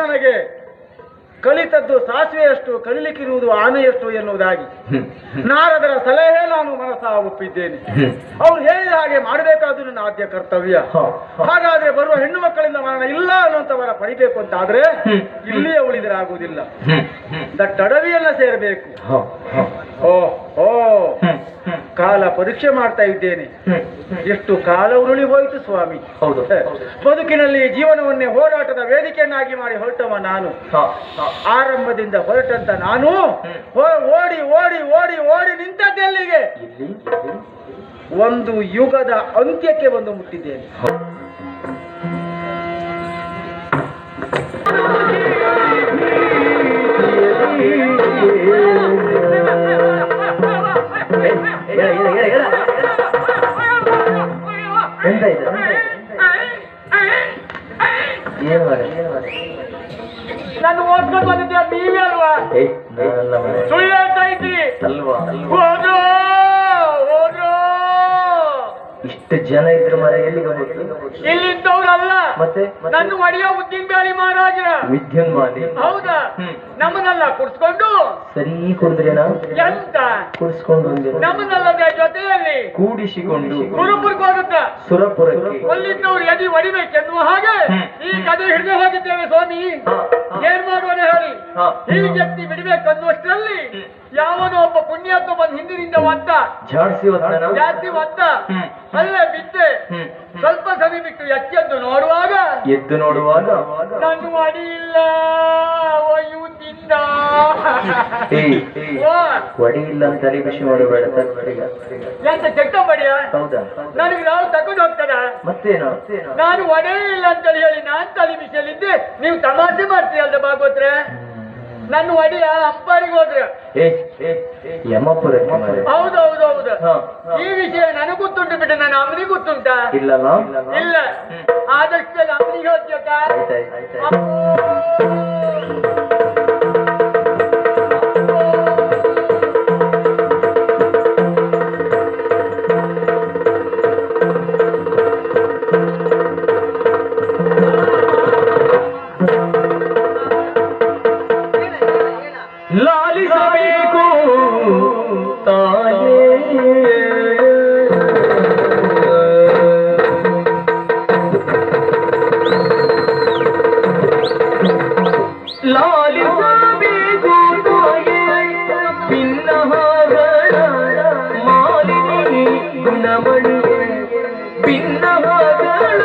ನನಗೆ ಕಲಿತದ್ದು ಸಾಸಿವೆಯಷ್ಟು ಕಲಿಲಿಕ್ಕಿರುವುದು ಆನೆಯಷ್ಟು ಎನ್ನುವುದಾಗಿ. ನಾರದರ ಸಲಹೆ ನಾನು ಮನಸ್ಸ ಒಪ್ಪಿದ್ದೇನೆ. ಅವ್ರು ಹೇಳಿದ ಹಾಗೆ ಮಾಡಬೇಕಾದ್ರೂ ನನ್ನ ಆದ್ಯ ಕರ್ತವ್ಯ. ಹಾಗಾದ್ರೆ ಬರುವ ಹೆಣ್ಣು ಮಕ್ಕಳಿಂದ ಮರಣ ಇಲ್ಲ ಅನ್ನುವಂಥವರ ಪಡಿಬೇಕು ಅಂತ ಆದ್ರೆ ಇಲ್ಲಿಯೇ ಉಳಿದರೆ ಆಗುವುದಿಲ್ಲ ದಟ್ಟಡವಿಯನ್ನ ಸೇರಬೇಕು. ಓ ಕಾಲ ಪರೀಕ್ಷೆ ಮಾಡ್ತಾ ಇದ್ದೇನೆ. ಎಷ್ಟು ಕಾಲ ಉರುಳಿ ಹೋಯಿತು ಸ್ವಾಮಿ. ಹೌದು ಬದುಕಿನಲ್ಲಿ ಜೀವನವನ್ನೇ ಹೋರಾಟದ ವೇದಿಕೆಯನ್ನಾಗಿ ಮಾಡಿ ಹೊರಟವ ನಾನು. ಆರಂಭದಿಂದ ಹೊರಟಂತ ನಾನು. ಓಡಿ ಓಡಿ ಓಡಿ ಓಡಿ ನಿಂತದ್ದೆಲ್ಲಿಗೆ? ಒಂದು ಯುಗದ ಅಂತ್ಯಕ್ಕೆ ಬಂದು ಮುಟ್ಟಿದ್ದೇನೆ. ನಾನು ಓದ್ಕೊಂಡು ಬಂದಿದ್ದೆ ನೀವೇ ಅಲ್ವಾ? ಸುಳ್ಳು ಹೇಳ್ತಾ ಇದ್ರಿ ಅಲ್ವಾ ಹೋದ್ರು ಹೋದ್ರು ಇಷ್ಟು ಜನ ಇದ್ರ ಮರ ಹೋಗ್ತು ಇಲ್ಲಿದ್ದವ್ರಲ್ಲ. ಮತ್ತೆ? ನನ್ನ ಒಡೆಯ ಉದ್ದಿನ ಬ್ಯಾಳಿ ಮಹಾರಾಜರ ವಿದ್ಯುನ್ಮಾಲಿ ಹೌದಾ? ಹ್ಮ್. ನಮ್ಮನ್ನೆಲ್ಲ ಕುಡ್ಸ್ಕೊಂಡು ಸರಿ ಕುಡಿದ್ರೆ ಎಂತ? ಕುಡಿಸ್ಕೊಂಡು ನಮ್ಮನ್ನೆಲ್ಲದ ಜೊತೆಯಲ್ಲಿ ಕೂಡಿಸಿಕೊಂಡು. ಸುರಪುರಕ್ಕೆ ಹೋಗುತ್ತ. ಸುರಪುರಕ್ಕೆ. ಅಲ್ಲಿದ್ದವ್ರು ಎದಿ ಹೊಡಿಬೇಕೆನ್ನುವ ಹಾಗೆ ಈ ಕದೆ ಹಿಡಿದು ಹೋಗಿದ್ದೇವೆ ಸ್ವಾಮಿ. ಏನ್ ಮಾಡುವ ಹೇಳಿ? ಈ ವ್ಯಕ್ತಿ ಶಕ್ತಿ ಬಿಡ್ಬೇಕನ್ನುವಷ್ಟರಲ್ಲಿ ಯಾವನೋ ಒಬ್ಬ ಪುಣ್ಯಾತ್ಮ ಬಂದ ಹಿಂದಿನಿಂದ ಒದ್ದ ಹೋದ್ನ ಜಾಸ್ತಿ ಒದ್ದ ಹ್ಮ್. ಅಲ್ಲೇ ಬಿದ್ದೆ. ಸ್ವಲ್ಪ ಸರಿ ಬಿಟ್ಟು ಎಚ್ಚೆದ್ದು ನೋಡುವಾಗ ಎದ್ದು ನೋಡುವಾಗ? ನಾನು ಅಡಿ ಇಲ್ಲ ಒಯ್ಯುತ್ತಿಂದ ಏಯ್ ಏಯ್. ಓ, ಒಡಿ ಇಲ್ಲ ಅಂತ ತಲೆ ಖುಷಿ ಮಾಡಬೇಡ. ಎಂತ ಚೆಕ್ಕ ಬಡಿಯ ಹೌದಾ? ನನಗೆ ನಾವು ತಗೊಂಡು ಹೋಗ್ತಾರ? ಮತ್ತೇನು? ನಾನು ಒಡೆಯಿಲ್ಲ ಇಲ್ಲ ಅಂತೇಳಿ ಹೇಳಿ ನಾನ್ ತಲೆ ಬಿಸಿಯಲ್ಲಿದ್ದೆ. ನೀವು ತಮಾಷೆ ಮಾಡ್ತೀಯಲ್ದ ಭಾಗವತ್ರೆ? ನನ್ನ ಒಡೆಯ ಅಂಪಾರಿಗೆ ಹೋದ್ರೆ. ಏಯ್ ಏಯ್ ಯಮಪುರಕ್ಕೆ ಮಾರ್ರೆ. ಹೌದು ಹೌದು ಹೌದು. ಈ ವಿಷಯ ನನಗೆ ಗೊತ್ತುಂಟು ಬಿಟ್ಟು ನನ್ನ ಅಮ್ಮನಿಗೆ ಗೊತ್ತುಂಟಾ? ಇಲ್ಲಲ್ಲ ಇಲ್ಲ. ಆದಷ್ಟು ಅಮ್ಮನಿಗೆ ಹೋಗ್ತೀಯಕ್ಕ ಲಾಲಿಸಬೇಕು ತಾಯೇ ಲಾಲಿಸಬೇಕು ತಾಯೇ ಭಿನ್ನಹಾಗಳ ಮಾಲಿನಿ ಗುಣಮಣಿ ಭಿನ್ನಹಾಗಳ